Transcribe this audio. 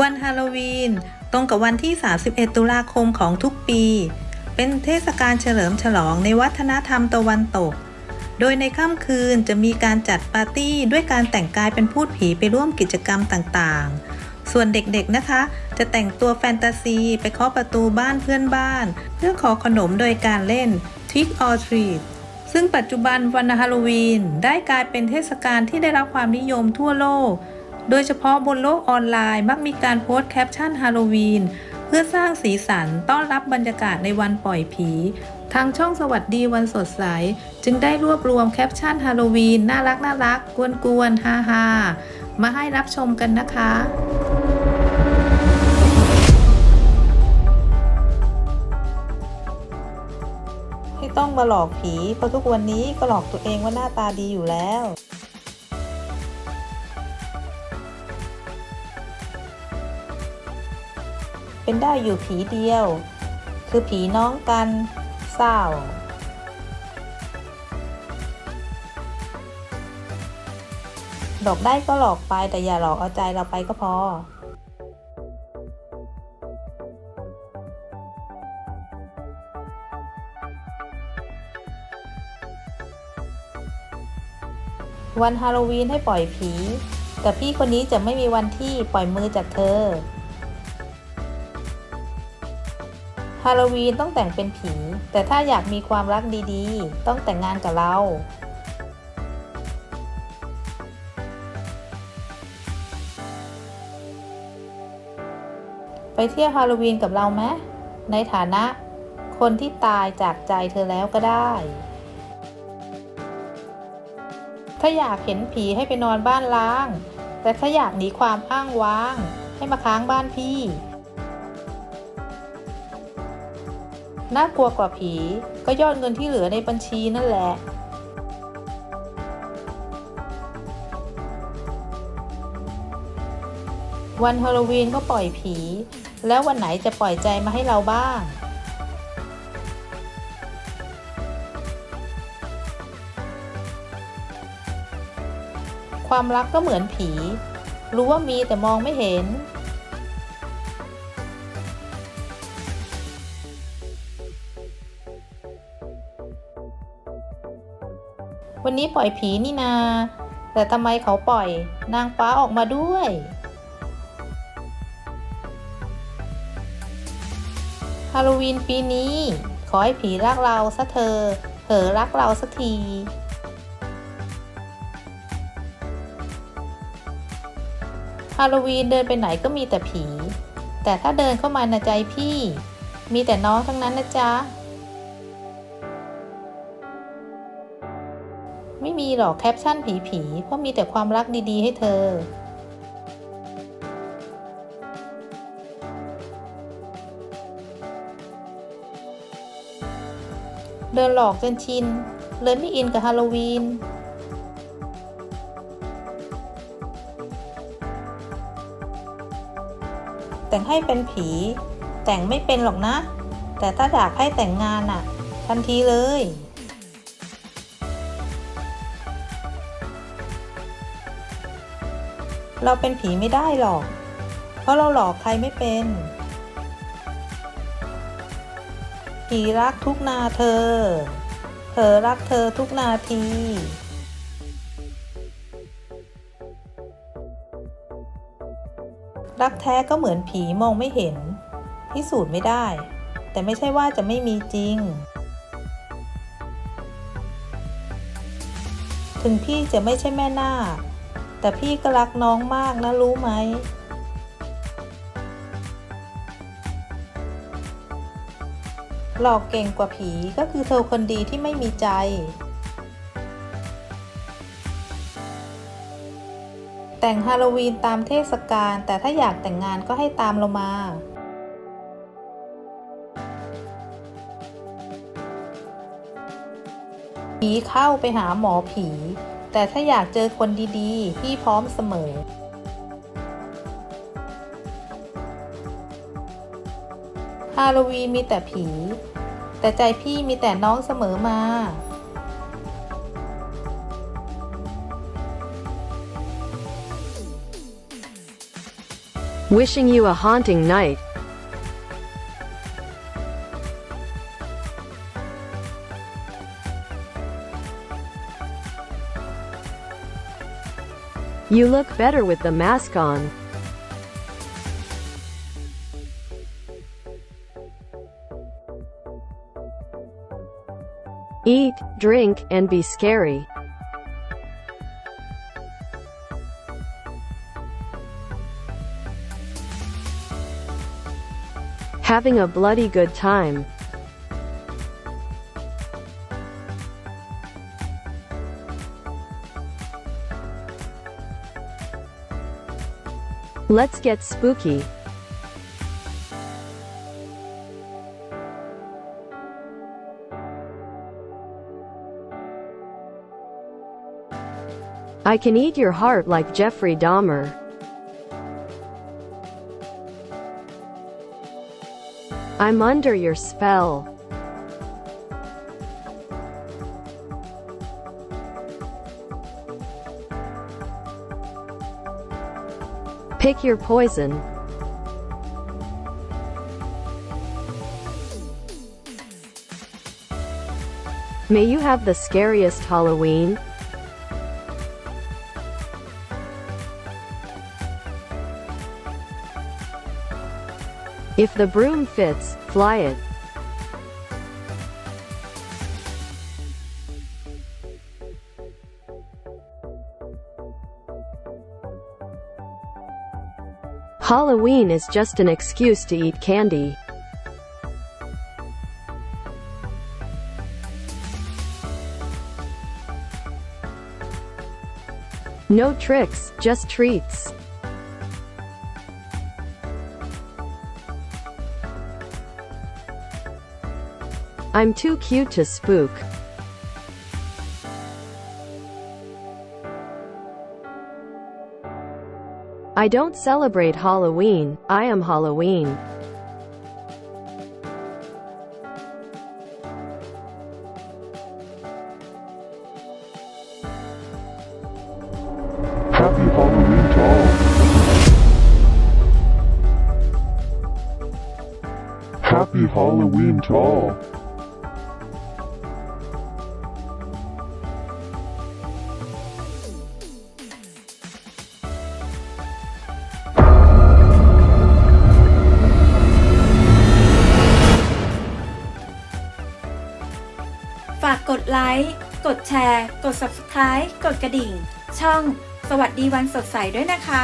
วันฮาโลวีน ตรงกับวันที่ 31 ตุลาคมของทุกปี เป็นเทศกาลเฉลิมฉลองในวัฒนธรรมตะวันตก โดยในค่ำคืนจะมีการจัดปาร์ตี้ด้วยการแต่งกายเป็นพูดผีไปร่วมกิจกรรมต่างๆ ส่วนเด็กๆนะคะ จะแต่งตัวแฟนตาซีไปเคาะประตูบ้านเพื่อนบ้าน เพื่อขอขนมโดยการเล่น Trick or Treat ซึ่งปัจจุบันวันฮาโลวีนได้กลายเป็นเทศกาลที่ได้รับความนิยมทั่วโลก โดยเฉพาะบนโลกออนไลน์มักมีการโพสต์แคปชั่นฮาโลวีนเพื่อสร้างสีสันต้อนรับบรรยากาศในวันปล่อยผี ทางช่องสวัสดีวันสดใส จึงได้รวบรวมแคปชั่นฮาโลวีนน่ารักน่ารักกวนกวนๆฮาฮามาให้รับชมกันนะคะที่ต้องมาหลอกผีเพราะทุกวันนี้ก็หลอกตัวเองว่าหน้าตาดีอยู่แล้ว เป็นได้อยู่ผีเดียว คือผีน้องกันเศร้า หลอกได้ก็หลอกไปแต่อย่าหลอกเอาใจเราไปก็พอวันฮาโลวีนให้ปล่อยผี แต่พี่คนนี้จะไม่มีวันที่ปล่อยมือจากเธอ ฮาโลวีนต้องแต่งเป็นผี แต่ถ้าอยากมีความรักดีๆ ต้องแต่งงานกับเราไปเที่ยวฮาโลวีนกับเราไหมในฐานะ คนที่ตายจากใจเธอแล้วก็ได้ ถ้าอยากเห็นผีให้ไปนอนบ้านล้าง แต่ถ้าอยากหนีความอ้างว้าง ให้มาค้างบ้านพี่ น่ากลัวกว่าผี ก็ยอดเงินที่เหลือในบัญชีนั่นแหละวันฮาโลวีนก็ปล่อยผี แล้ววันไหนจะปล่อยใจมาให้เราบ้าง ความรักก็เหมือนผี รู้ว่ามีแต่มองไม่เห็น นนี้ปล่อยผีนี่นา แต่ทำไมเขาปล่อยนางฟ้าออกมาด้วย ฮาโลวีนปีนี้ ขอให้ผีรักเราซะเธอเผลอรักเราสักที ฮาโลวีนเดินไปไหนก็มีแต่ผี แต่ถ้าเดินเข้ามาในใจพี่ มีแต่น้องทั้งนั้นนะจ๊ะ หรอกแคปชั่นผีๆเพราะมีแต่ความรักดีๆ ให้เธอเดินหลอกจนชิน เลยไม่อินกับฮาโลวีน แต่งให้เป็นผี แต่งไม่เป็นหรอกนะ แต่ถ้าอยากให้แต่งงานอะทันทีเลย เราเป็นผีไม่ได้หรอก เพราะเราหลอกใครไม่เป็น ผีรักทุกนาเธอ เธอรักเธอทุกนาทีรักแท้ก็เหมือนผีมองไม่เห็น พิสูจน์ไม่ได้ แต่ไม่ใช่ว่าจะไม่มีจริง ถึงพี่จะไม่ใช่แม่นาค แต่พี่ก็รักน้องมากนะรู้ไหมหลอกเก่งกว่าผีก็คือเธอคนดีที่ไม่มีใจ แต่งฮาโลวีนตามเทศกาลแต่ถ้าอยากแต่งงานก็ให้ตามเรามา ผีเข้าไปหาหมอผี แต่ถ้าอยากเจอคนดีๆ พี่พร้อมเสมอฮาโลวีนมีแต่ผี แต่ใจพี่มีแต่น้องเสมอมา Wishing you a haunting night. You look better with the mask on. Eat, drink, and be scary. Having a bloody good time. Let's get spooky. I can eat your heart like Jeffrey Dahmer. I'm under your spell. Pick your poison. May you have the scariest Halloween. If the broom fits, fly it. Halloween is just an excuse to eat candy. No tricks, just treats. I'm too cute to spook. I don't celebrate Halloween, I am Halloween. Happy Halloween to all. Happy Halloween to all.. ฝากกดไลค์ กดแชร์ กด Subscribe กดกระดิ่ง ช่อง สวัสดีวันสดใสด้วยนะคะ